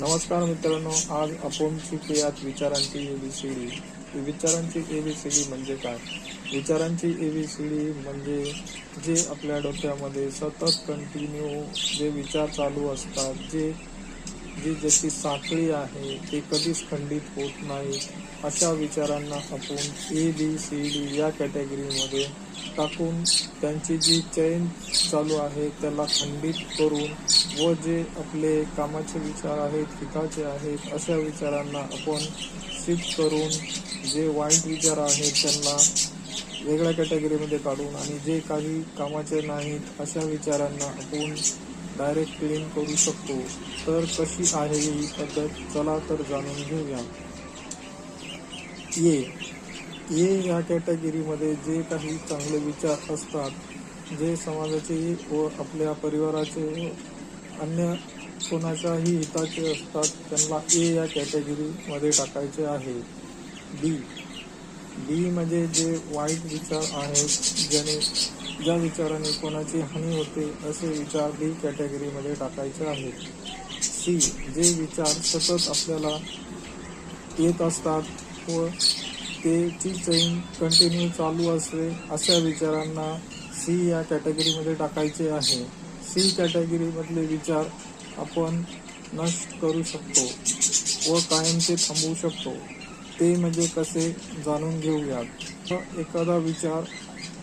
नमस्कार मित्रांनो आज आपण शिकूयात विचारांची एबीसीडी विचारांची एबीसीडी म्हणजे काय? विचारांची एबीसीडी म्हणजे जे आपल्या डोक्यामध्ये सतत कंटिन्यू जे विचार चालू असतात जे जी ज्याची साखळी आहे ती कधीच खंडित होत नाही. अशा विचारांना आपण ए बी सी डी या कॅटेगरीमध्ये टाकून त्यांची जी चैन चालू आहे त्याला खंडित करून व जे आपले कामाचे विचार आहेत हिताचे आहेत अशा विचारांना आपण शिफ्ट करून जे वाईट विचार आहेत त्यांना वेगळ्या कॅटेगरीमध्ये काढून आणि जे काही कामाचे नाहीत अशा विचारांना आपण डायरेक्ट क्लीन करू शकतो. तर कशी आहे ही पद्धत? चला तर जाणून घेऊया. ये ये या कॅटेगरीमध्ये जे काही चांगले विचार असतात जे समाजाचे व आपल्या परिवाराचे व अन्य कोणाच्याही हिताचे असतात त्यांना ए या कॅटेगरीमध्ये टाकायचे आहे. बी बी म्हणजे जे वाईट विचार आहेत ज्याने ज्या विचाराने कोणाची हानी होते असे विचार बी कॅटेगरीमध्ये टाकायचे आहेत. सी जे विचार सतत आपल्याला येत असतात व तेची चैन कंटिन्यू चालू असते अशा विचारांना सी या कॅटेगरीमध्ये टाकायचे आहे. सी कॅटेगरीमधले विचार आपण नष्ट करू शकतो व कायमचे थांबवू शकतो. ते म्हणजे कसे जाणून घेऊयात? एखादा विचार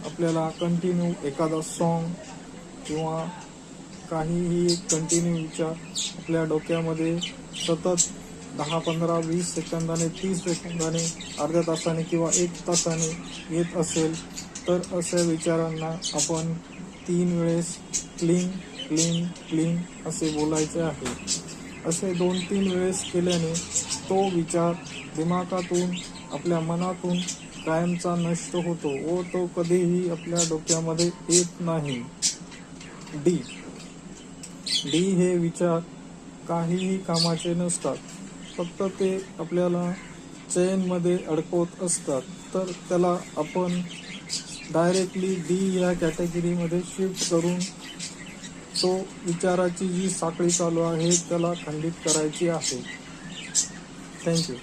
आपल्याला कंटिन्यू एखादा सॉन्ग किंवा काहीही कंटिन्यू विचार आपल्या डोक्यामध्ये सतत दहा पंधरा वीस सेकंदाने तीस सेकंदाने अर्ध्या तासाने किंवा एक तासाने येत असेल तर अशा विचारांना आपण तीन वेळेस क्लीन क्लीन क्लीन असे बोलायचे आहे. असे दोन तीन वेळेस केल्याने तो विचार दिमागातून आपल्या मनातून कायमचा नष्ट होतो व तो कधीही आपल्या डोक्यामध्ये येत नाही. डी. डी हे विचार काहीही कामाचे नसतात. फक्त ते आपल्याला चैनमध्ये अडकवत असतात. तर त्याला आपण डायरेक्टली डी या कॅटेगरीमध्ये शिफ्ट करून तो विचाराची जी साखळी चालू आहे त्याला खंडित करायची आहे. थँक्यू.